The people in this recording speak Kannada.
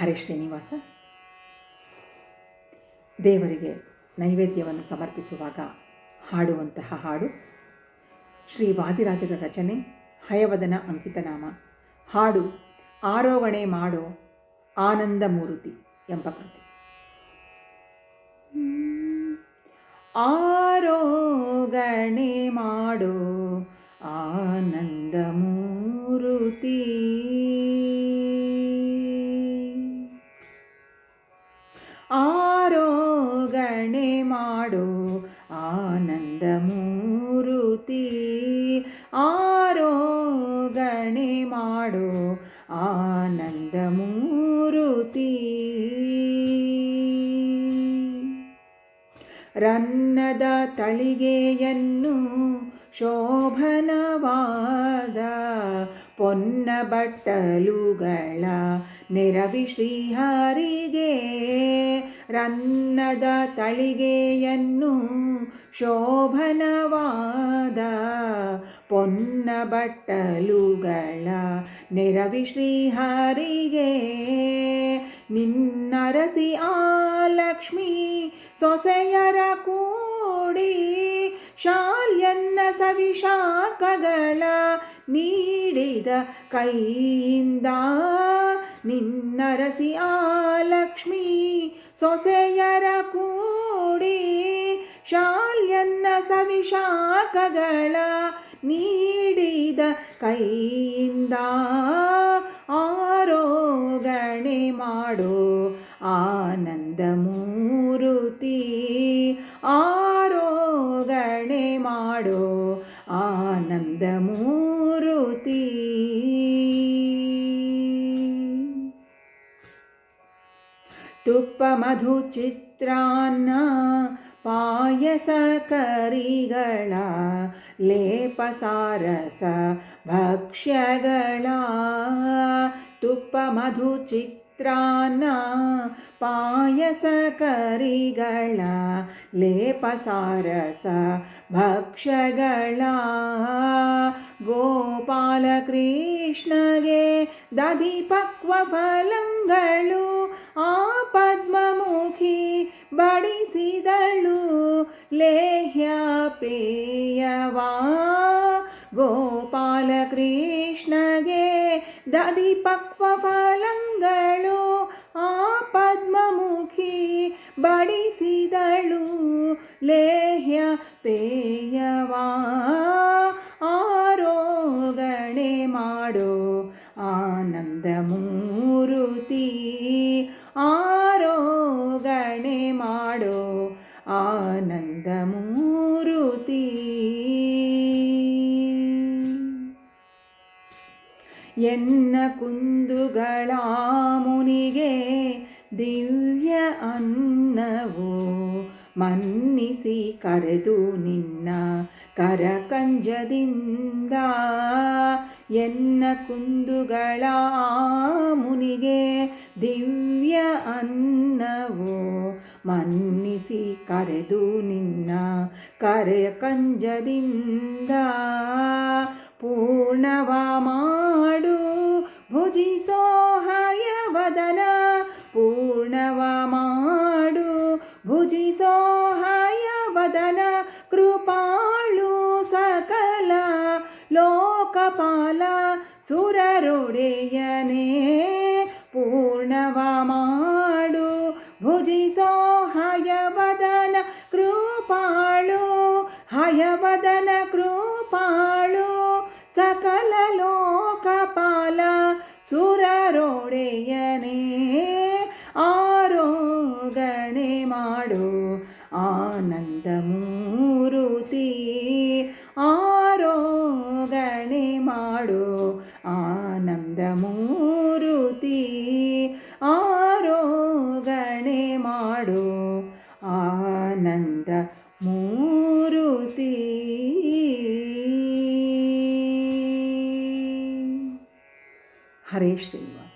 ಹರೇ ಶ್ರೀನಿವಾಸ. ದೇವರಿಗೆ ನೈವೇದ್ಯವನ್ನು ಸಮರ್ಪಿಸುವಾಗ ಹಾಡುವಂತಹ ಹಾಡು. ಶ್ರೀ ವಾದಿರಾಜರ ರಚನೆ, ಹಯವದನ ಅಂಕಿತನಾಮ. ಹಾಡು, ಆರೋಹಣೆ ಮಾಡೋ ಆನಂದ ಮೂರುತಿ ಎಂಬ ಕೃತಿ. ಆರೋಗಣೆ ಮಾಡೋ ಆನಂದ ಆರೋಗಣೆ ಮಾಡೋ ಆನಂದ ಮೂರುತಿ. ಆರೋಗಣೆ ಮಾಡೋ ಆನಂದ ಮೂರುತಿ. ರನ್ನದ ತಳಿಗೆಯನ್ನು ಶೋಭನವಾದ ಪೊನ್ನ ಬಟ್ಟಲುಗಳ ನೆರವಿ ಶ್ರೀಹರಿಗೆ. ರನ್ನದ ತಳಿಗೆಯನ್ನು ಶೋಭನವಾದ ಪೊನ್ನ ಬಟ್ಟಲುಗಳ ನೆರವಿ ಶ್ರೀಹರಿಗೆ. ನಿನ್ನರಸಿ ಆ ಲಕ್ಷ್ಮೀ ಸೊಸೆಯರ ಕೂಡಿ ಶಾಲ್ಯನ್ನ ಸವಿಶಾಖಗಳ ನೀಡಿದ ಕೈಯಿಂದ ನಿನ್ನರಸಿ ಆ ಲಕ್ಷ್ಮೀ ಸೊಸೆಯರ ಕೂಡಿ ಶಾಲ್ಯನ್ನ ಸವಿಶಾಖಗಳ ನೀಡಿದ ಕೈಯಿಂದ ಆರೋಗಣೆ ಮಾಡೋ ಆನಂದ ಮೂರುತಿ. ಆರೋಗಣೆ ಮಾಡೋ ಆನಂದ ಮೂರುತಿ. ತುಪ್ಪ ಮಧು ಚಿತ್ರಾನ್ನ ಪಾಯಸ ಕರಿಗಳ ಲೇಪ ಸಾರಸ ಭಕ್ಷ್ಯಗಳ ತುಪ್ಪ ಮಧು ಚಿತ್ರಾನ್ನ ಪಾಯಸ ಕರಿಗಳ ಲೇಪ ಸಾರಸ ಭಕ್ಷ್ಯಗಳ ಗೋಪಾಲ ಕೃಷ್ಣಗೆ ದಧಿ ಪಕ್ವ ಫಲಂಗಳು ಆ ಪದ್ಮಮುಖಿ ಬಡಿಸಿದಳು. ಲೇಹ್ಯ ಪೇಯವಾ ಗೋಪಾಲ ಕೃಷ್ಣಗೆ ದಧಿ ಪಕ್ವ ಫಲಂಗಳು. ಆ ಪದ್ಮಮುಖಿ ಬಡಿಸಿದಳು. ಲೇಹ್ಯ ಪೇಯವಾ ಆರೋಗಣೆ ಮಾಡೋ. ಆನಂದ ಎನ್ನ ಕುಂದುಗಳ ಮುನಿಗೆ ದಿವ್ಯ ಅನ್ನವು ಮನ್ನಿಸಿ ಕರೆದು ನಿನ್ನ ಕರಕಂಜದಿಂದ ಎನ್ನ ಕುಂದುಗಳ ಮುನಿಗೆ ದಿವ್ಯ ಅನ್ನವು ಮನ್ನಿಸಿ ಕರೆದು ನಿನ್ನ ಕರಕಂಜದಿಂದ ಪೂರ್ಣವ ಮಾಡು ಭುಜಿಸೋ ಹಯವದನ ಪೂರ್ಣವ ಮಾಡು ಭುಜಿಸೋ ಕೃಪಾಳು ಸಕಲ ಲೋಕಪಾಲ ಸುರರೊಡೆಯನೇ. ಹಯವದನ ಕೃಪಾಳು, ಸಕಲ ಲೋಕಪಾಲ ಸುರರೋಡೆಯನೇ ಆರೋಗಣೆ ಮಾಡು, ಆನಂದ ಮೂರುತಿ ಆರೋಗಣೆ ಮಾಡು, ಆನಂದ ಮೂರುತಿ ಆರೋಗಣೆ ಮಾಡು. ಮೂರುತಿ ಹರೇ ಶ್ರೀನಿವಾಸ